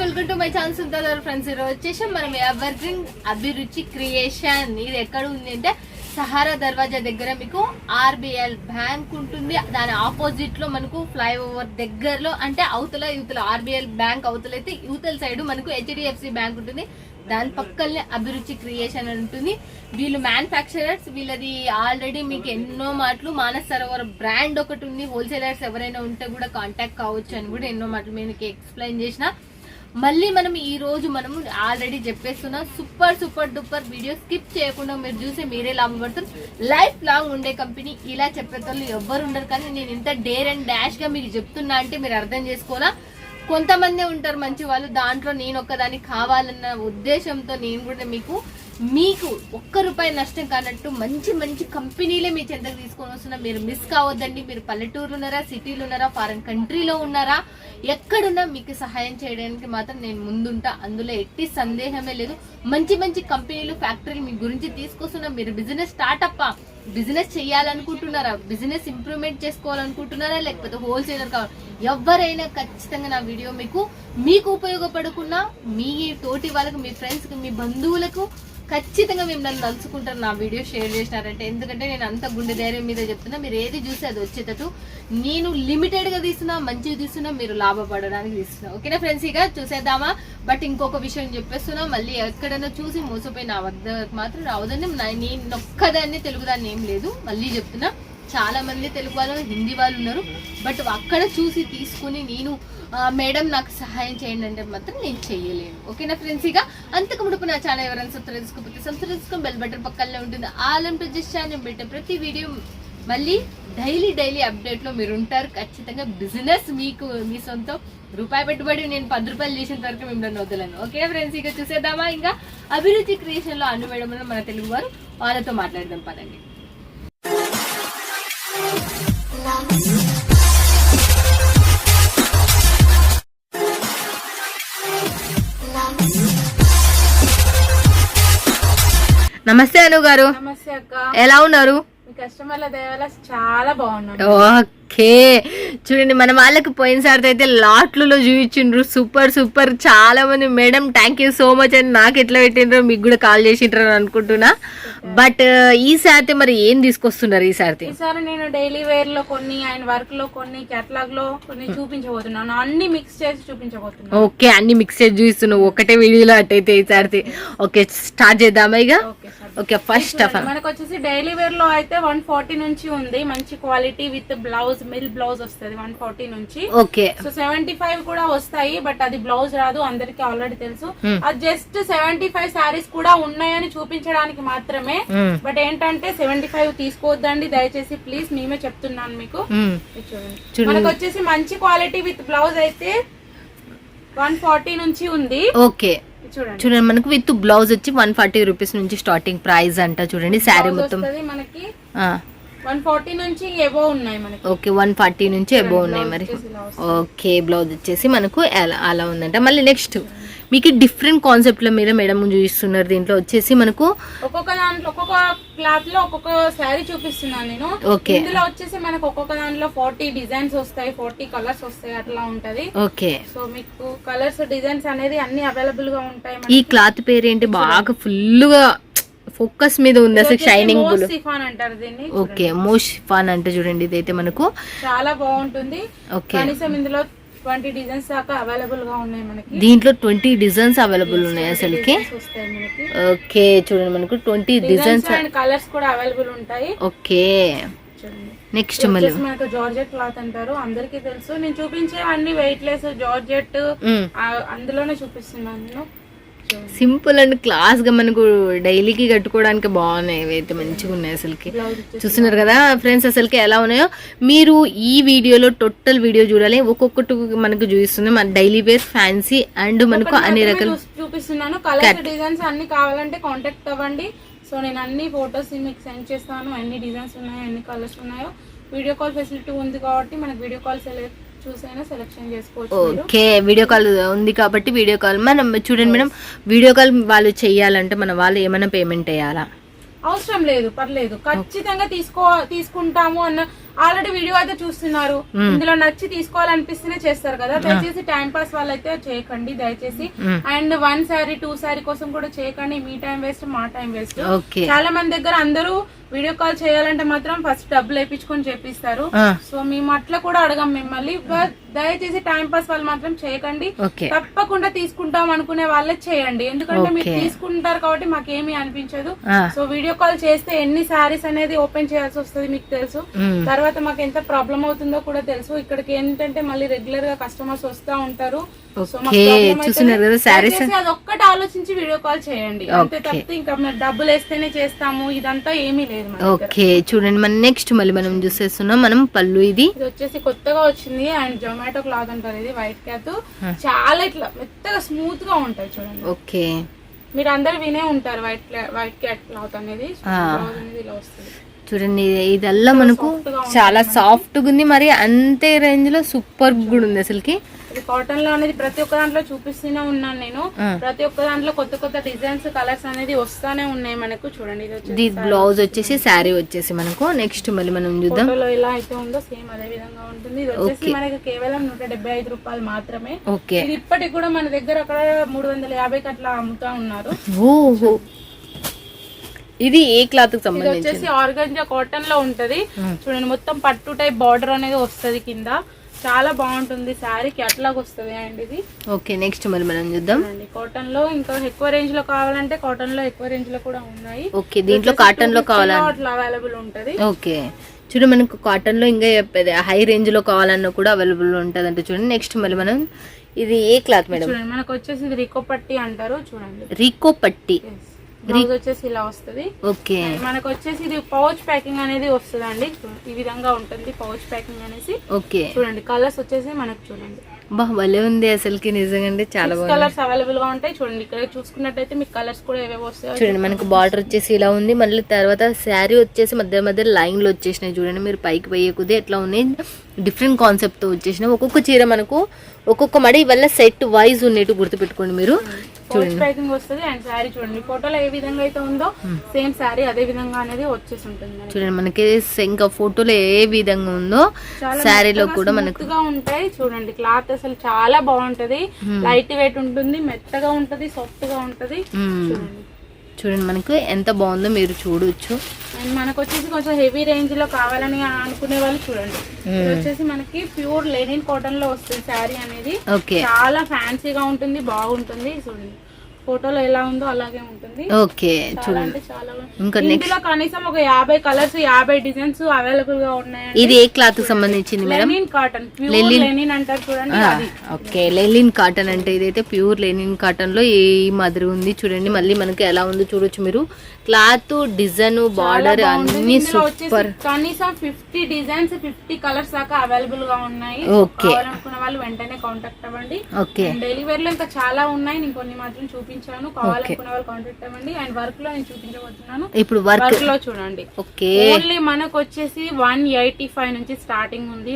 Welcome to my chance ఉంటుంది friends ఈరోజు వచ్చేసి మనం ఎవర్ గ్రీన్ అభిరుచి క్రియేషన్ ఇది ఎక్కడ ఉంది అంటే సహారా దర్వాజా దగ్గర మీకు ఆర్బిఎల్ బ్యాంక్ ఉంటుంది. దాని ఆపోజిట్లో మనకు ఫ్లైఓవర్ దగ్గరలో అంటే అవతల యువతల ఆర్బిఎల్ బ్యాంక్ అవతల అయితే యువతల సైడ్ మనకు హెచ్డిఎఫ్సి బ్యాంక్ ఉంటుంది. దాని పక్కనే అభిరుచి క్రియేషన్ అని ఉంటుంది. వీళ్ళు మ్యానుఫ్యాక్చరర్స్ వీళ్ళది ఆల్రెడీ మీకు ఎన్నో మాటలు మానస్ సరోవర్ బ్రాండ్ ఒకటి ఉంది. హోల్సేలర్స్ ఎవరైనా ఉంటే కూడా కాంటాక్ట్ కావచ్చు అని కూడా ఎన్నో మాటలు మీకు ఎక్స్ప్లెయిన్ చేసిన. మళ్ళీ మనం ఈ రోజు మనం ఆల్రెడీ చెప్పేస్తున్నాం super super duper video skip చేయకుండా మీరు చూసి మీరే లాభపడతారు లైఫ్ లాంగ్ ఉండే కంపెనీ ఇలా చెప్పేటోళ్ళు ఎవ్వరు ఉండరు. కానీ నేను ఇంత డేర్ అండ్ డాష్గా మీకు చెప్తున్నా అంటే మీరు అర్థం చేసుకోవాలా? కొంతమందే ఉంటారు మంచి వాళ్ళు. దాంట్లో నేను ఒక్కదాన్ని కావాలన్న ఉద్దేశంతో నేను కూడా మీకు మీకు ఒక్క రూపాయి నష్టం కానట్టు మంచి మంచి కంపెనీలే మీ చెంతకు తీసుకొని వస్తున్నా. మీరు మిస్ కావద్దండి. మీరు పల్లెటూరు ఉన్నారా సిటీలు ఉన్నారా ఫారెన్ కంట్రీలో ఉన్నారా ఎక్కడున్నా మీకు సహాయం చేయడానికి మాత్రం నేను ముందుంటా. అందులో ఎట్టి సందేహమే లేదు. మంచి మంచి కంపెనీలు ఫ్యాక్టరీలు మీ గురించి తీసుకొస్తున్నా. మీరు బిజినెస్ స్టార్ట్అప్ బిజినెస్ చేయాలనుకుంటున్నారా బిజినెస్ ఇంప్రూవ్మెంట్ చేసుకోవాలనుకుంటున్నారా? లేకపోతే హోల్సేలర్ కావాలి ఎవరైనా ఖచ్చితంగా నా వీడియో మీకు మీకు ఉపయోగపడకుండా మీ తోటి వాళ్ళకు మీ ఫ్రెండ్స్కి మీ బంధువులకు ఖచ్చితంగా మేము నన్ను నలుచుకుంటారు నా వీడియో షేర్ చేసినారంటే. ఎందుకంటే నేను అంత గుండె ధైర్యం మీద చెప్తున్నా మీరు ఏది చూసి అది వచ్చేటట్టు నేను లిమిటెడ్గా తీసినా తీస్తున్నా మంచిగా తీస్తున్నా మీరు లాభపడడానికి తీస్తున్నా. ఓకేనా ఫ్రెండ్స్? ఇక చూసేద్దామా? బట్ ఇంకొక విషయం చెప్పేస్తున్నా మళ్ళీ ఎక్కడైనా చూసి మోసపోయి నా వద్ద మాత్రం రావద్దని నేను ఒక్కదాన్ని తెలుగుదాన్ని ఏం లేదు. మళ్ళీ చెప్తున్నా చాలా మంది తెలుగు వాళ్ళు హిందీ వాళ్ళు ఉన్నారు. బట్ అక్కడ చూసి తీసుకుని నేను మేడం నాకు సహాయం చేయండి అంటే మాత్రం నేను చెయ్యలేను. ఓకేనా ఫ్రెండ్స్? ఇక అంతకు ముడుపు నా ఛానల్ ఎవరైనా సబ్స్క్రైబ్ చేసుకోకపోతే సబ్స్క్రైబ్ చేసుకొని బెల్ బటన్ పక్కనే ఉంటుంది. ఆలం ప్రెజెస్ ఛానల్ పెట్టే ప్రతి వీడియో మళ్ళీ డైలీ డైలీ అప్డేట్లో మీరు ఉంటారు. ఖచ్చితంగా బిజినెస్ మీకు మీ సొంతం. రూపాయి పెట్టుబడి నేను పది రూపాయలు చేసిన వరకు మిమ్మల్ని వదలను. ఓకే ఫ్రెండ్స్ ఇక చూసేద్దామా? ఇంకా అభిరుచి క్రియేషన్లో లో మన తెలుగు వారు వాళ్ళతో మాట్లాడదాం పదండి. నమస్తే అను గారు. ఎలా ఉన్నారు? మీ కస్టమర్ల దయవల్ల చాలా బాగున్నాను ఓకే. చూడండి మన వాళ్ళకి పోయినసారి అయితే లాట్లలో చూపించిండ్రు. Super super. చాలా మంది madam thank you so much అని నాకు ఎట్లా పెట్టిండ్రో మీకు కూడా కాల్ చేసిండ్రు అని అనుకుంటున్నా. బట్ ఈసారి మరి ఏం తీసుకొస్తున్నారు ఈసారి ఈసారి నేను డైలీ వేర్లో కొన్ని ఆయన వర్క్లో కొన్ని కేటలాగ్లో కొన్ని చూపించబోతున్నాను. అన్ని మిక్స్ చేసి చూపించబోతున్నాను. ఓకే అన్ని మిక్స్ చేసి చూస్తున్నావు ఒకటే వీడియోలో అట్టయితే ఈసారి ఓకే స్టార్ట్ చేద్దామా ఇక? ఓకే ఫస్ట్ ఆఫ్ ఆల్ మనకు వచ్చేసి డైలీ వేర్లో అయితే వన్ ఫార్టీ నుంచి ఉంది. మంచి quality with blouse mill blouse వస్తుంది వన్ ఫార్టీ నుంచి. ఓకే. సో సెవెంటీ ఫైవ్ కూడా వస్తాయి బట్ అది బ్లౌజ్ రాదు అందరికి ఆల్రెడీ తెలుసు. అది జస్ట్ సెవెంటీ ఫైవ్ శారీస్ కూడా ఉన్నాయని చూపించడానికి మాత్రమే. మ్మ్. బట్ ఏంటంటే సెవెంటీ ఫైవ్ తీసుకోవద్దండి దయచేసి ప్లీజ్ మేమే చెప్తున్నాను మీకు. చూడండి. మనకు వచ్చేసి మంచి క్వాలిటీ విత్ బ్లౌజ్ అయితే వన్ ఫార్టీ నుంచి ఉంది. ఓకే. చూడండి. మనకు విత్ బ్లౌజ్ వచ్చి వన్ ఫార్టీ రూపీస్ నుంచి స్టార్టింగ్ ప్రైస్ అంట చూడండి శారీ మొత్తం. వస్తది మనకి ఆ, వన్ ఫార్టీ నుంచి ఎబో ఉన్నాయి మనకి. ఓకే వన్ ఫార్టీ నుంచి అబో ఉన్నాయి మరి. ఓకే బ్లౌజ్ వచ్చేసి మనకు అలా అలా ఉందంట. మళ్ళీ నెక్స్ట్ మీకు డిఫరెంట్ కాన్సెప్ట్లో మీద మేడం చూపిస్తున్నారు దీంట్లో. వచ్చేసి మనకు ఒక్కొక్క దాంట్లో ఒక్కొక్క క్లాత్లో ఒక్కొక్క శారీ చూపిస్తున్నాను నేను. ఓకే. ఇందులో వచ్చేసి మనకు ఒక్కొక్క దాంట్లో ఫార్టీ డిజైన్స్ వస్తాయి ఫార్టీ కలర్స్ వస్తాయి అట్లా ఉంటది. ఓకే. సో మీకు కలర్స్ డిజైన్స్ అనేది అన్ని అవైలబుల్గా ఉంటాయి ఈ క్లాత్ పేరు ఏంటి? బాగా ఫుల్గా ఫోకస్ మీద ఉంది అసలు షైనింగ్ బుల్ సిఫాన్ అంటారు దీన్ని ఓకే. మోస్ట్ ఫాన్ అంటే చూడండి ఇదైతే మనకు చాలా బాగుంటుంది. ఓకే. కనీసం ఇందులో ట్వంటీ డిజైన్స్ దాకా అవైలబుల్గా ఉన్నాయి మనకి. దీంట్లో ట్వంటీ డిజైన్స్ అవైలబుల్ ఉన్నాయి అసలుకి? ఓకే చూడండి మనకు ట్వంటీ డిజైన్స్ అండ్ కలర్స్ కూడా అవైలబుల్ ఉంటాయి. ఓకే. చూడండి. నెక్స్ట్ మళ్ళీ. మనకు జార్జెట్ క్లాత్ అంటారు. అందరికీ తెలుసు. నేను చూపించే అన్ని వెయిట్ లెస్ జార్జెట్. అందులోనే చూపిస్తున్నాను. సింపుల్ అండ్ క్లాస్గా మనకు డైలీకి కట్టుకోవడానికి బాగున్నాయి ఇవైతే మంచిగా ఉన్నాయి అసలుకి. చూస్తున్నారు కదా ఫ్రెండ్స్ అసలుకి ఎలా ఉన్నాయో? మీరు ఈ వీడియోలో టోటల్ వీడియో చూడాలి. ఒక్కొక్కటి మనకు చూపిస్తుంది. మన డైలీ వేర్ ఫ్యాన్సీ అండ్ మనకు అన్ని రకాల చూపిస్తున్నాను. కలర్స్ డిజైన్స్ అన్ని కావాలంటే కాంటాక్ట్ అవ్వండి. సో నేను అన్ని ఫొటోస్ మీకు సెండ్ చేస్తాను. ఎన్ని డిజైన్స్ ఉన్నాయో ఎన్ని కలర్స్ ఉన్నాయో. వీడియో కాల్ ఫెసిలిటీ ఉంది కాబట్టి మనకి వీడియో కాల్ సెలెక్ట్ చూసైనా సెలెక్షన్ చేసుకోవచ్చు మీరు. ఓకే వీడియో కాల్ ఉంది కాబట్టి వీడియో కాల్ మనం చూడండి మేడం వీడియో కాల్ వాళ్ళు చెయ్యాలంటే మన వాళ్ళు ఏమైనా పేమెంట్ వేయాలా? అవసరం లేదు పర్లేదు. ఖచ్చితంగా తీసుకో తీసుకుంటాము అన్న ఆల్రెడీ వీడియో అయితే చూస్తున్నారు. ఇందులో నచ్చి తీసుకోవాలనిపిస్తేనే చేస్తారు కదా. దయచేసి టైం పాస్ వాళ్ళైతే చేయకండి దయచేసి. And one sari two sari కోసం కూడా చేయకండి. మీ టైం వేస్ట్ మా టైం వేస్ట్ చాలా మంది దగ్గర అందరూ వీడియో కాల్ చేయాలంటే మాత్రం ఫస్ట్ డబ్బులు వేయించుకొని చేపిస్తారు. సో మేము అట్లా కూడా అడగం మిమ్మల్ని. బట్ దయచేసి టైం పాస్ వాళ్ళు మాత్రం చేయకండి. తప్పకుండా తీసుకుంటాం అనుకునే వాళ్ళే చేయండి. ఎందుకంటే మీరు. తీసుకుంటారు కాబట్టి మాకేమీ అనిపించదు. సో వీడియో కాల్ చేస్తే ఎన్ని సారీస్ అనేది ఓపెన్ చేయాల్సి వస్తుంది మీకు తెలుసు. ఉమ్, తర్వాత మాకు ఎంత ప్రాబ్లం అవుతుందో కూడా తెలుసు. ఇక్కడికి ఏంటంటే మళ్ళీ రెగ్యులర్గా కస్టమర్స్ వస్తా ఉంటారు. ఒక్కటి ఆలోచించి వీడియో కాల్ చేయండి. అంతే Okay. తప్పితే ఇంకా డబ్బులు వేస్తేనే చేస్తాము. ఇదంతా ఏమీ లేదు. ఓకే చూడండి మనం నెక్స్ట్ మళ్ళీ మనం చూసేస్తున్నాం. మనం పళ్ళు ఇది. ఇది వచ్చేసి కొత్తగా వచ్చింది అండ్ జొమాటో క్లాత్ అంటారు ఇది వైట్ క్లాత్. చాలా ఇట్లా మెత్తగా స్మూత్గా ఉంటాయి చూడండి. ఓకే. మీరు అందరు వినే ఉంటారు వైట్ వైట్ క్యాట్ క్లాత్ అనేది. ఆ. బ్లౌజ్ అనేది ఇలా వస్తుంది. చూడండి ఇది- ఇదల్లా మనకు చాలా సాఫ్ట్గా ఉంది మరి అంతే రేంజ్లో సూపర్ కూడా ఉంది అసలుకి కాటన్లో అనేది ప్రతి ఒక్క దాంట్లో చూపిస్తూనే ఉన్నాను నేను. ప్రతి ఒక్క దాంట్లో కొత్త కొత్త డిజైన్స్ కలర్స్ అనేది వస్తానే ఉన్నాయి మనకు. చూడండి ఇది బ్లౌజ్ వచ్చేసి శారీ వచ్చేసి మనకు. నెక్స్ట్ మళ్ళీ మనం చూద్దాం. ఎలా అయితే ఉందో సేమ్ అదే విధంగా ఉంటుంది. ఇది వచ్చేసి. మనకి కేవలం నూట డెబ్బై ఐదు రూపాయలు మాత్రమే. ఇది ఇప్పటికి కూడా మన దగ్గర అక్కడ మూడు వందల యాభైకి అట్లా అమ్ముతా ఉన్నారు. ఇది ఏ క్లాత్కి సంబంధించి వచ్చేసి ఆర్గంజా కాటన్లో ఉంటది. చూడండి మొత్తం పట్టు టైప్ బార్డర్ అనేది వస్తది కింద. చాలా బాగుంటుంది శారీకి అట్లాగ వస్తది అండ్ ఇది. ఓకే నెక్స్ట్ మళ్ళీ మనం చూద్దాం. చూడండి కాటన్లో ఇంకా ఎక్కువ రేంజ్లో కావాలంటే కాటన్లో ఎక్కువ రేంజ్లో కూడా ఉన్నాయి. ఓకే దీంట్లో కాటన్లో కావాలా? అట్లా అవైలబుల్ ఉంటది. ఓకే. చూడు మనకు కాటన్లో ఇంకా చెప్పేది హై రేంజ్లో కావాలన్నా కూడా అవైలబుల్ ఉంటుంది అంటే చూడండి నెక్స్ట్ మళ్ళీ మనం ఇది ఏ క్లాత్ మేడం? చూడండి మనకు వచ్చేసి రికో పట్టి అంటారు చూడండి. రీకో పట్టి. బ్లౌజ్ వచ్చేసి ఇలా వస్తది. ఓకే. మనకు వచ్చేసి ఇది పౌచ్ ప్యాకింగ్ అనేది వస్తుందండి. ఈ విధంగా ఉంటుంది పౌచ్ ప్యాకింగ్ అనేసి. ఓకే. చూడండి కలర్స్ వచ్చేసి మనకు చూడండి. బా భలే ఉంది అసలుకి నిజంగా చాలా బాగుంది. కలర్స్ అవైలబుల్గా ఉంటాయి. చూడండి ఇక్కడ చూసుకున్నట్టయితే మీకు కలర్స్ కూడా ఏవేవి వస్తాయో చూడండి మనకు బార్డర్ వచ్చేసి ఇలా ఉంది. మళ్ళీ తర్వాత శారీ వచ్చేసి మధ్య మధ్య లైన్లు వచ్చేసినాయి. చూడండి మీరు పైకి పోయే కొద్దీ ఎట్లా ఉన్నాయి. డిఫరెంట్ కాన్సెప్ట్తో వచ్చేసినాయి. ఒక్కొక్క చీర మనకు ఒక్కొక్క మడి వల్ల సెట్ వైజ్ ఉన్నట్టు గుర్తుపెట్టుకోండి మీరు. పౌచ్ ప్యాకింగ్ వస్తుంది అండ్ శారీ చూడండి. ఫోటోలో ఏ విధంగా అయితే ఉందో సేమ్ శారీ అదే విధంగా అనేది వచ్చేసి ఉంటుంది. చూడండి మనకి ఇంకా ఫోటోలో ఏ విధంగా ఉందో శారీలో కూడా మనకు ఉంటాయి. చూడండి క్లాత్ అసలు చాలా బాగుంటది. లైట్ వెయిట్ ఉంటుంది మెత్తగా ఉంటది సాఫ్ట్గా ఉంటది. మ్మ్. చూడండి. చూడండి మనకు ఎంత బాగుందో మీరు చూడొచ్చు. అండ్ మనకు వచ్చేసి కొంచెం హెవీ రేంజ్లో కావాలని అనుకునే వాళ్ళు చూడండి. వచ్చేసి మనకి ప్యూర్ లెనిన్ కాటన్లో వస్తుంది శారీ అనేది. చాలా ఫ్యాన్సీగా ఉంటుంది బాగుంటుంది. చూడండి. ఫోటోలో ఎలా ఉందో అలాగే ఉంటుంది. ఓకే చూడండి ఇంకా ఇందులో కనీసం ఒక యాభై కలర్స్ యాభై డిజైన్స్ అవైలబుల్గా ఉన్నాయండి. ఇది ఏ క్లాత్కి సంబంధించింది మేడం? Linen cotton linen. అంటారు చూడండి ఓకే లెనిన్ కాటన్ అంటే ఇదైతే ప్యూర్ లెనిన్ కాటన్లో ఏ మాదిరి ఉంది చూడండి. మళ్ళీ మనకి ఎలా ఉందో చూడొచ్చు మీరు. క్లాత్ డిజైన్ బార్డర్ అన్ని సూపర్. కనీసం ఫిఫ్టీ డిజైన్స్ ఫిఫ్టీ కలర్స్ దాకా అవైలబుల్గా ఉన్నాయి. కావాలనుకున్న వాళ్ళు వెంటనే కాంటాక్ట్ అవ్వండి. ఓకే. డెలివరీ లో ఇంకా చాలా ఉన్నాయి. నేను కొన్ని మాత్రం చూపించాను కావాలనుకున్న వాళ్ళు కాంటాక్ట్ అవ్వండి. అండ్ వర్క్లో నేను చూపించబోతున్నాను. ఇప్పుడు వర్క్లో చూడండి. ఓకే. ఓన్లీ మనకు వచ్చేసి వన్ ఎయిటీ ఫైవ్ నుంచి స్టార్టింగ్ ఉంది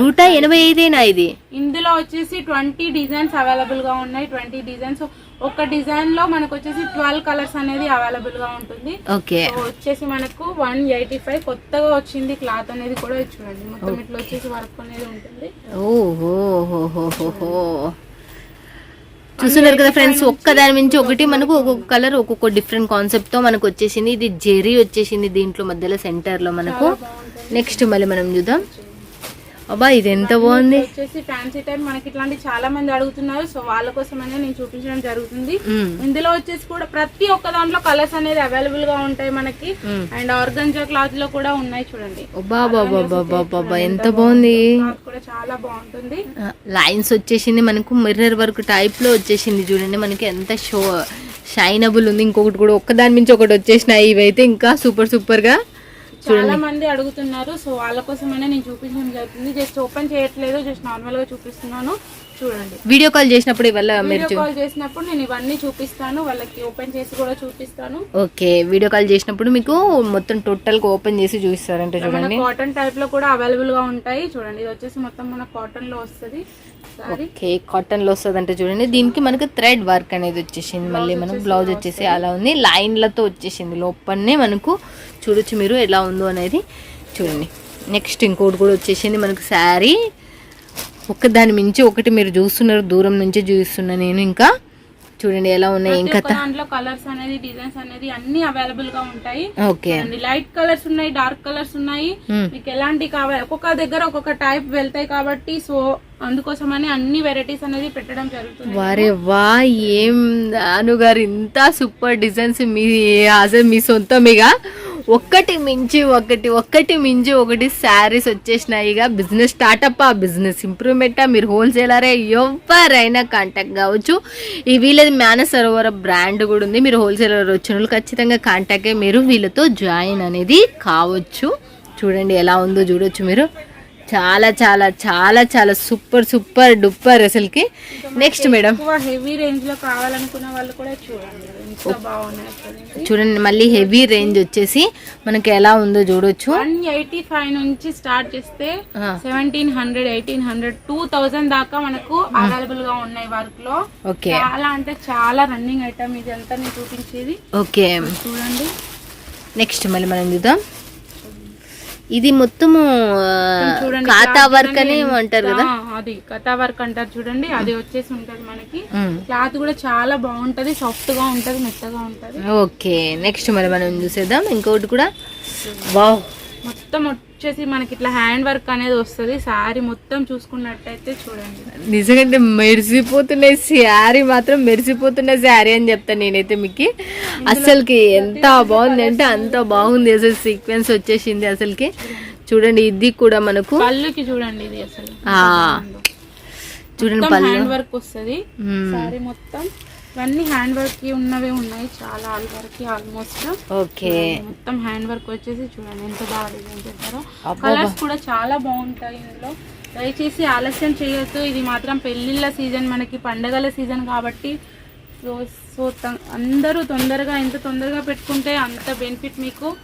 నూట ఎనభై ఐదేనా ఇది? ఇందులో వచ్చేసి ట్వంటీ డిజైన్స్ అవైలబుల్గా ఉన్నాయి. ట్వంటీ డిజైన్స్ ఒక డిజైన్లో మనకు వచ్చేసి ట్వెల్వ్ కలర్స్ అనేది అవైలబుల్గా ఉంటుంది. ఓకే. వచ్చేసి మనకు వన్ ఎయిటీ ఫైవ్ కొత్తగా వచ్చింది క్లాత్ అనేది కూడా చూడండి. మొత్తం ఇట్లా వచ్చేసి వర్క్ అనేది ఉంటుంది. ఓహో చూస్తున్నారు కదా ఫ్రెండ్స్ ఒక్క దాని నుంచి ఒకటి మనకు ఒక్కొక్క కలర్ ఒక్కొక్క డిఫరెంట్ కాన్సెప్ట్తో మనకు వచ్చేసింది. ఇది జెరీ వచ్చేసింది దీంట్లో మధ్యలో సెంటర్లో మనకు నెక్స్ట్ మళ్ళీ మనం చూద్దాం. అబ్బా ఇది ఎంత బాగుంది. వచ్చేసి ఫ్యాన్సీ టైప్ మనకి ఇట్లాంటి చాలా మంది అడుగుతున్నారు. సో వాళ్ళ కోసమనే నేను చూపించడం జరుగుతుంది. ఇందులో వచ్చేసి కూడా ప్రతి ఒక్క దాంట్లో కలర్స్ అనేది అవైలబుల్గా ఉంటాయి మనకి. అండ్ ఆర్గంజా క్లాత్లో కూడా ఉన్నాయి చూడండి. ఎంత బాగుంది. కూడా చాలా బాగుంటుంది. లైన్స్ వచ్చేసింది మనకు మిర్రర్ వర్క్ టైప్లో వచ్చేసింది చూడండి మనకి ఎంత షో షైనబుల్ ఉంది. ఇంకొకటి కూడా ఒక్క దాని నుంచి ఒకటి వచ్చేసినాయి. ఇవైతే ఇంకా సూపర్ సూపర్గా చాలా మంది అడుగుతున్నారు సో వాళ్ళ కోసమైనా నేను చూపించడం జరుగుతుంది జస్ట్ ఓపెన్ చేయట్లేదు జస్ట్ నార్మల్గా చూపిస్తున్నాను. చూడండి. వీడియో కాల్ చేసినప్పుడు మీరు వీడియో కాల్ చేసినప్పుడు నేను ఇవన్నీ చూపిస్తాను వాళ్ళకి ఓపెన్ చేసి కూడా చూపిస్తాను. ఓకే వీడియో కాల్ చేసినప్పుడు మీకు మొత్తం టోటల్గా ఓపెన్ చేసి చూపిస్తారంటే చూడండి. కాటన్ టైప్లో కూడా అవైలబుల్గా ఉంటాయి. చూడండి ఇది వచ్చేసి మొత్తం మన కాటన్లో వస్తుంది. ఓకే కాటన్లో వస్తుంది అంటే చూడండి. దీనికి మనకి థ్రెడ్ వర్క్ అనేది వచ్చేసింది. మళ్ళీ మనం బ్లౌజ్ వచ్చేసి అలా ఉంది. లైన్లతో వచ్చేసింది. లోపలనే మనకు చూడొచ్చు మీరు ఎలా ఉందో అనేది చూడండి. నెక్స్ట్ ఇంకోటి కూడా వచ్చేసింది మనకు శారీ. ఒక దాని మించి ఒకటి మీరు చూస్తున్నారు దూరం నుంచి చూస్తున్నా నేను ఇంకా. చూడండి ఎలా ఉన్నాయి ఇంకా దాంట్లో కలర్స్ అనేది డిజైన్స్ అనేది అన్ని అవైలబుల్గా ఉంటాయి. ఓకే. లైట్ కలర్స్ ఉన్నాయి డార్క్ కలర్స్ ఉన్నాయి. మ్మ్. మీకు ఎలాంటి కావాలి ఒక్కొక్క దగ్గర ఒక్కొక్క టైప్ వెళ్తాయి కాబట్టి సో అందుకోసమని అన్ని వెరైటీస్ అనేది పెట్టడం జరుగుతుంది. వారే వా ఏం అనుగారు ఇంత సూపర్ డిజైన్స్ మీ అసలు మీ సొంతమేగా? ఒక్కటి మించి ఒకటి ఒక్కటి మించి ఒకటి శారీస్ వచ్చేసినాయి. ఇక బిజినెస్ స్టార్టప్ ఆ బిజినెస్ ఇంప్రూవ్మెంట్ మీరు హోల్సేలరే ఎవరైనా కాంటాక్ట్ కావచ్చు. ఈ వీళ్ళది మ్యాన సరోవర బ్రాండ్ కూడా ఉంది. మీరు హోల్సేలర్ వచ్చిన వాళ్ళు ఖచ్చితంగా కాంటాక్ట్ మీరు వీళ్ళతో జాయిన్ అనేది కావచ్చు. చూడండి ఎలా ఉందో చూడొచ్చు మీరు. చాలా చాలా చాలా చాలా సూపర్ సూపర్ డూపర్ అసలుకి నెక్స్ట్ మేడం హెవీ రేంజ్లో కావాలనుకున్న వాళ్ళు కూడా చూడండి. చూడండి మళ్ళీ హెవీ రేంజ్ వచ్చేసి మనకి ఎలా ఉందో చూడొచ్చు. వన్ ఎయిటీ ఫైవ్ నుంచి స్టార్ట్ చేస్తే seventeen hundred eighteen hundred two thousand దాకా మనకు అవైలబుల్గా ఉన్నాయి వర్క్లో. ఓకే. చాలా అంటే చాలా రన్నింగ్ ఐటమ్ ఇది అంతా నేను చూపించేది. ఓకే. చూడండి. నెక్స్ట్ మళ్ళీ మనం చూద్దాం. ఇది మొత్తము ఖాతా వర్క్ అని అంటారు కదా? అది కథా వర్క్ అంటారు చూడండి అది వచ్చేసి ఉంటది మనకి. క్లాత్ కూడా చాలా బాగుంటది సాఫ్ట్గా ఉంటది మెత్తగా ఉంటది. ఓకే నెక్స్ట్ మరి మనం చూసేద్దాం. ఇంకోటి కూడా? వావ్. మొత్తం వచ్చేసి మనకి ఇట్లా హ్యాండ్ వర్క్ అనేది వస్తుంది. సారీ మొత్తం చూసుకున్నట్టయితే చూడండి. నిజంగా మెరిసిపోతున్నాయి. శారీ మాత్రం మెరిసిపోతున్న శారీ అని చెప్తాను నేనైతే మీకు. అసలుకి ఎంత బాగుంది అంటే అంత బాగుంది. అసలు సీక్వెన్స్ వచ్చేసింది అసలుకి. చూడండి ఇది కూడా మనకు. పళ్ళుకి చూడండి ఇది అసలు. చూడండి పళ్ళు. హ్యాండ్ వర్క్ వస్తుంది. సారీ మొత్తం. ఇవన్నీ హ్యాండ్ వర్క్కి ఉన్నవే ఉన్నాయి. చాలా ఆల్ వర్క్ ఆల్మోస్ట్ ఓకే. మొత్తం హ్యాండ్ వర్క్ వచ్చేసి చూడండి ఎంత బాగా డిజైన్ చేశారో. అబ్బబ్బా. కలర్స్ కూడా చాలా బాగుంటాయి ఇందులో. దయచేసి ఆలస్యం చేయొద్దు. ఇది మాత్రం పెళ్ళిళ్ళ సీజన్ మనకి పండగల సీజన్ కాబట్టి. సో సో అందరూ తొందరగా ఎంత తొందరగా పెట్టుకుంటే అంత బెనిఫిట్ మీకు.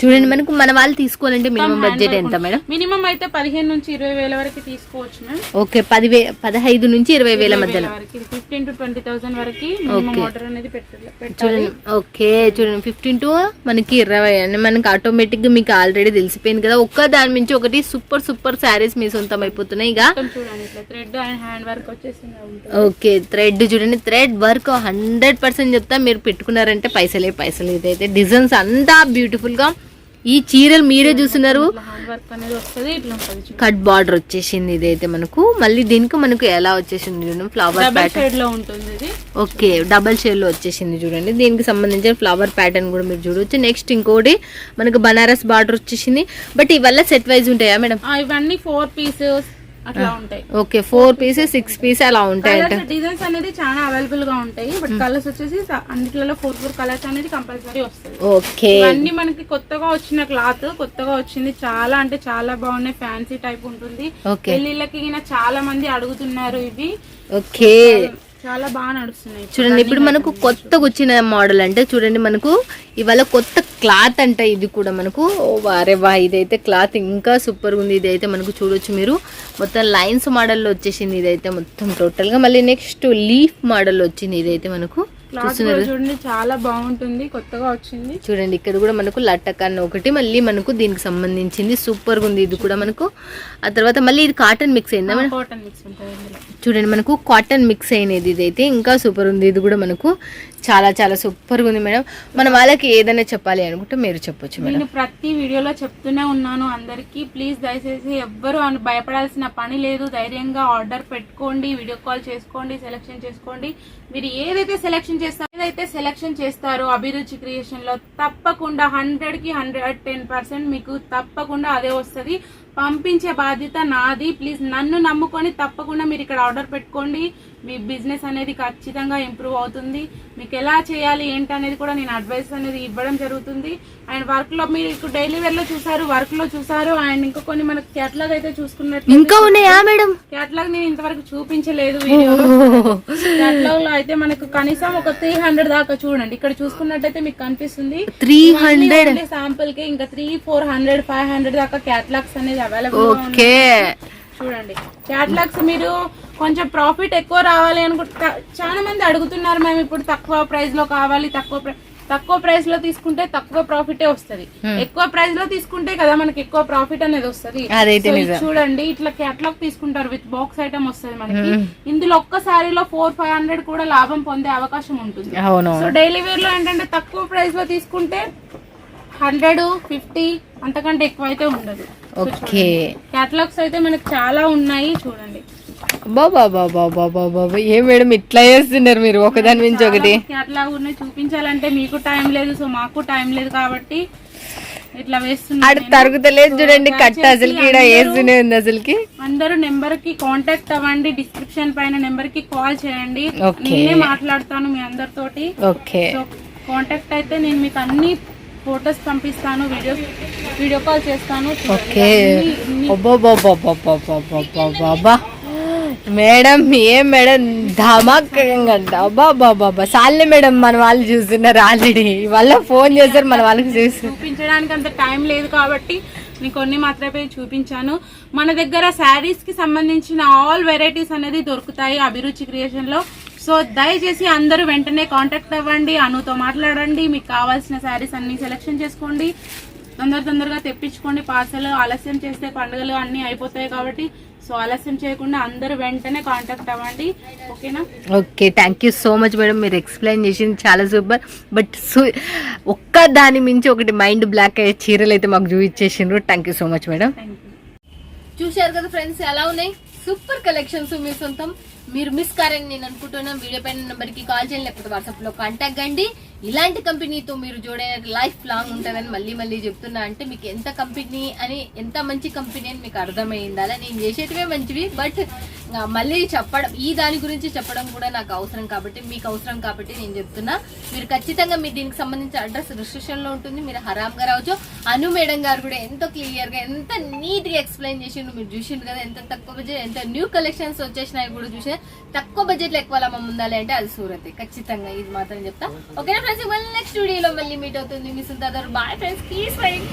చూడండి మనకు మన వాళ్ళు తీసుకోవాలంటే మినిమం బడ్జెట్ ఎంత మేడం? మినిమం అయితే పదిహేను నుంచి ఇరవై వేల వరకు తీసుకోవచ్చు మ్యామ్ ఓకే పదివే పదహైదు నుంచి ఇరవై వేల మధ్యలో. వరకు ఫిఫ్టీన్ టు ట్వంటీ థౌసండ్ వరకు ఆర్డర్ అనేది పెట్టాలి చూడండి ఓకే చూడండి ఫిఫ్టీన్ టు మనకి ఇరవై అని మనకి ఆటోమేటిక్గా మీకు ఆల్రెడీ తెలిసిపోయింది కదా. ఒక్క దాని నుంచి ఒకటి సూపర్ సూపర్ శారీస్ మీ సొంతం అయిపోతున్నాయి ఇక. థ్రెడ్ అండ్ హ్యాండ్ వర్క్ వచ్చేసి ఇలా ఉంటుంది. ఓకే థ్రెడ్ చూడండి థ్రెడ్ వర్క్ హండ్రెడ్ పర్సెంట్ చెప్తా. మీరు పెట్టుకున్నారంటే పైసలే పైసలు. ఇదైతే డిజైన్స్ అంతా బ్యూటిఫుల్గా ఈ చీరలు మీరే చూస్తున్నారు కట్ బార్డర్ వచ్చేసింది ఇదైతే మనకు. మళ్ళీ దీనికి మనకు ఎలా వచ్చేసింది చూడండి ఫ్లవర్ ప్యాటర్న్ ఓకే డబల్ షేడ్లో వచ్చేసింది చూడండి. దీనికి సంబంధించిన ఫ్లవర్ ప్యాటర్న్ కూడా మీరు చూడవచ్చు నెక్స్ట్ ఇంకోటి మనకు బనారస్ బార్డర్ వచ్చేసింది. బట్ ఇవల్ల సెట్ వైజ్ ఉంటాయా మేడం? ఇవన్నీ ఫోర్ పీసెస్ అట్లా ఉంటాయి. Okay four pieces six piece అలా కలర్స్ డిజైన్స్ అనేది చాలా అవైలబుల్గా ఉంటాయి. బట్ కలర్స్ వచ్చేసి స- అన్నిట్లలో ఫోర్ ఫోర్ కలర్స్ అనేది కంపల్సరీ వస్తుంది. ఓకే. ఇవన్నీ మనకి కొత్తగా వచ్చిన క్లాత్ కొత్తగా వచ్చింది చాలా అంటే చాలా బాగున్నాయి. ఫ్యాన్సీ టైప్ ఉంటుంది. పెళ్ళిళ్ళకి చాలా మంది అడుగుతున్నారు ఇవి. ఓకే. చాలా బాగా నడుస్తున్నాయి. చూడండి ఇప్పుడు మనకు కొత్తగా వచ్చిన మోడల్ అంటే చూడండి మనకు ఇవాళ కొత్త క్లాత్ అంట ఇది కూడా మనకు. ఓ వారే వా ఇదైతే క్లాత్ ఇంకా సూపర్ ఉంది. ఇదైతే మనకు చూడొచ్చు మీరు. మొత్తం లైన్స్ మోడల్లో వచ్చేసింది ఇదైతే మొత్తం టోటల్గా. మళ్ళీ నెక్స్ట్ లీఫ్ మోడల్ వచ్చింది ఇదైతే మనకు. చూడండి చాలా బాగుంటుంది. కొత్తగా వచ్చింది. చూడండి ఇక్కడ కూడా మనకు లట్టకన్న ఒకటి మళ్ళీ మనకు దీనికి సంబంధించింది. సూపర్గా ఉంది ఇది కూడా మనకు. ఆ తర్వాత మళ్ళీ ఇది కాటన్ మిక్స్ అయిందా? కాటన్ మిక్స్ ఉంటుంది చూడండి మనకు కాటన్ మిక్స్ అయినది ఇదైతే ఇంకా సూపర్ ఉంది. ఇది కూడా మనకు చాలా చాలా సూపర్గా ఉంది మేడం. మన వాళ్ళకి ఏదైనా చెప్పాలి అనుకుంటే మీరు చెప్పొచ్చు నేను ప్రతి వీడియోలో చెప్తూనే ఉన్నాను అందరికీ. ప్లీజ్ దయచేసి ఎవ్వరు భయపడాల్సిన పని లేదు. ధైర్యంగా ఆర్డర్ పెట్టుకోండి వీడియో కాల్ చేసుకోండి సెలెక్షన్ చేసుకోండి. మీరు ఏదైతే సెలెక్షన్ చేస్తారో ఏదైతే సెలెక్షన్ చేస్తారో అభిరుచి క్రియేషన్లో తప్పకుండా హండ్రెడ్కి హండ్రెడ్ టెన్ పర్సెంట్ మీకు తప్పకుండా అదే వస్తుంది. పంపించే బాధ్యత నాది. ప్లీజ్ నన్ను నమ్ముకొని తప్పకుండా మీరు ఇక్కడ ఆర్డర్ పెట్టుకోండి. మీ బిజినెస్ అనేది ఖచ్చితంగా ఇంప్రూవ్ అవుతుంది. మీకు ఎలా చేయాలి ఏంటి అనేది కూడా నేను అడ్వైస్ అనేది ఇవ్వడం జరుగుతుంది. అండ్ వర్క్లో మీరు డైలీ వేర్లో చూసారు వర్క్లో చూసారు అండ్ ఇంకా కొన్ని మనకి క్యాట్లాగ్ అయితే చూసుకున్నట్టు ఇంకా ఉన్నాయా మేడం? క్యాట్లాగ్ నేను ఇంతవరకు చూపించలేదు క్యాట్లాగ్లో అయితే మనకు కనీసం ఒక త్రీ హండ్రెడ్ దాకా చూడండి. ఇక్కడ చూసుకున్నట్టయితే మీకు కనిపిస్తుంది. త్రీ హండ్రెడ్ శాంపుల్కి ఇంకా three four hundred five hundred దాకా క్యాట్లాగ్స్ అనేది అవైలబుల్ ఓకే. చూడండి. క్యాట్లాగ్స్ మీరు కొంచెం ప్రాఫిట్ ఎక్కువ రావాలి అనుకుంటే చాలా మంది అడుగుతున్నారు మేము ఇప్పుడు తక్కువ ప్రైస్లో కావాలి తక్కువ తక్కువ ప్రైస్లో తీసుకుంటే తక్కువ ప్రాఫిటే వస్తది. ఎక్కువ ప్రైస్లో తీసుకుంటే కదా మనకి ఎక్కువ ప్రాఫిట్ అనేది వస్తది. చూడండి ఇట్లా క్యాట్లాగ్ తీసుకుంటారు విత్ బాక్స్ ఐటమ్ వస్తది మనకి. ఇందులో ఒక్క సారీలో ఫోర్ ఫైవ్ హండ్రెడ్ కూడా లాభం పొందే అవకాశం ఉంటుంది. సో డైలీ వేర్లో ఏంటంటే తక్కువ ప్రైస్లో తీసుకుంటే హండ్రెడ్ ఫిఫ్టీ అంతకంటే ఎక్కువ అయితే ఉండదు ఓకే. క్యాటలాగ్స్ అయితే మనకి చాలా ఉన్నాయి చూడండి. బాబా బాబా బాబా బాబా ఏ మేడం ఇట్లా చేస్తున్నారు మీరు ఒకదాని మించి ఒకటి క్యాటలాగ్ ఉన్నాయి చూపించాలంటే మీకు టైం లేదు సో మాకు టైం లేదు కాబట్టి ఇట్లా ఆడ వేస్తున్నాను తరుగుతలేదు చూడండి కట్ట అసలుకి ఈడ వేస్తూనే ఉంది అసలుకి అందరూ నెంబర్కి కాంటాక్ట్ అవ్వండి డిస్క్రిప్షన్ పైన నెంబర్కి కాల్ చేయండి. నేనే మాట్లాడతాను మీ అందరితోటి ఓకే కాంటాక్ట్ అయితే నేను మీకు అన్ని ఫొటోస్ పంపిస్తాను వీడియో వీడియో కాల్ చేస్తాను. ఓకే అన్ని- అన్ని బాబా మేడం ఏం మేడం ధమాక్ అబ్బా బాబా సాలే మేడం మన వాళ్ళు చూస్తున్నారు ఆల్రెడీ వాళ్ళ ఫోన్ చేశారు మన వాళ్ళకి చూపించడానికి అంత టైం లేదు కాబట్టి నేను కొన్ని మాత్రమే చూపించాను. మన దగ్గర శారీస్కి సంబంధించిన ఆల్ వెరైటీస్ అనేది దొరుకుతాయి అభిరుచి క్రియేషన్లో. సో దయచేసి అందరూ వెంటనే కాంటాక్ట్ అవ్వండి. అనుతో మాట్లాడండి. మీకు కావాల్సిన శారీస్ అన్ని సెలెక్షన్ చేసుకోండి. తొందర తొందరగా తెప్పించుకోండి. పార్సల్ ఆలస్యం చేస్తే పండుగలు అన్ని అయిపోతాయి కాబట్టి సో ఆలస్యం చేయకుండా అందరూ వెంటనే కాంటాక్ట్ అవ్వండి. ఓకేనా? Okay thank you so much madam మీరు ఎక్స్ప్లెయిన్ చేసింది చాలా సూపర్ బట్ ఒక్క దాని మించి ఒకటి మైండ్ బ్లాక్ అయ్యే చీరలు అయితే మాకు చూపించేసిండ్రు. Thank you so much madam చూశారు కదా ఫ్రెండ్స్ ఎలా ఉన్నాయి? సూపర్ కలెక్షన్స్ మీ సొంతం. మీరు మిస్ కారని నేను అనుకుంటున్నాను. వీడియో పైన నెంబర్కి కాల్ చేయండి లేకపోతే వాట్సాప్లో కాంటాక్ట్ కండి. ఇలాంటి కంపెనీతో మీరు జోడైన లైఫ్ లాంగ్ ఉంటుందని మళ్ళీ మళ్ళీ చెప్తున్నా. అంటే మీకు ఎంత కంపెనీ అని ఎంత మంచి కంపెనీ అని మీకు అర్థమైందా. నేను చేసేటివే మంచివి బట్ మళ్ళీ చెప్పడం ఈ దాని గురించి చెప్పడం కూడా నాకు అవసరం కాబట్టి మీకు అవసరం కాబట్టి నేను చెప్తున్నా. మీరు ఖచ్చితంగా మీ దీనికి సంబంధించిన అడ్రస్ రిజిస్ట్రేషన్ ఉంటుంది. మీరు హరామ్గా రావచ్చు అను మేడం గారు కూడా ఎంతో క్లియర్గా ఎంత నీట్గా ఎక్స్ప్లెయిన్ చేసిండు మీరు చూసిండు కదా ఎంత తక్కువ బడ్జెట్ ఎంత న్యూ కలెక్షన్స్ వచ్చేసినాయి కూడా చూసిన తక్కువ బడ్జెట్లో ఎక్కువ లాభం ఉండాలి అంటే అది సూరతే. ఖచ్చితంగా ఇది మాత్రం చెప్తా. ఓకేనా ఫ్రెండ్స్ మళ్ళీ నెక్స్ట్ వీడియోలో మళ్ళీ మీట్ అవుతుంది. మీ Sundar bye friends please fine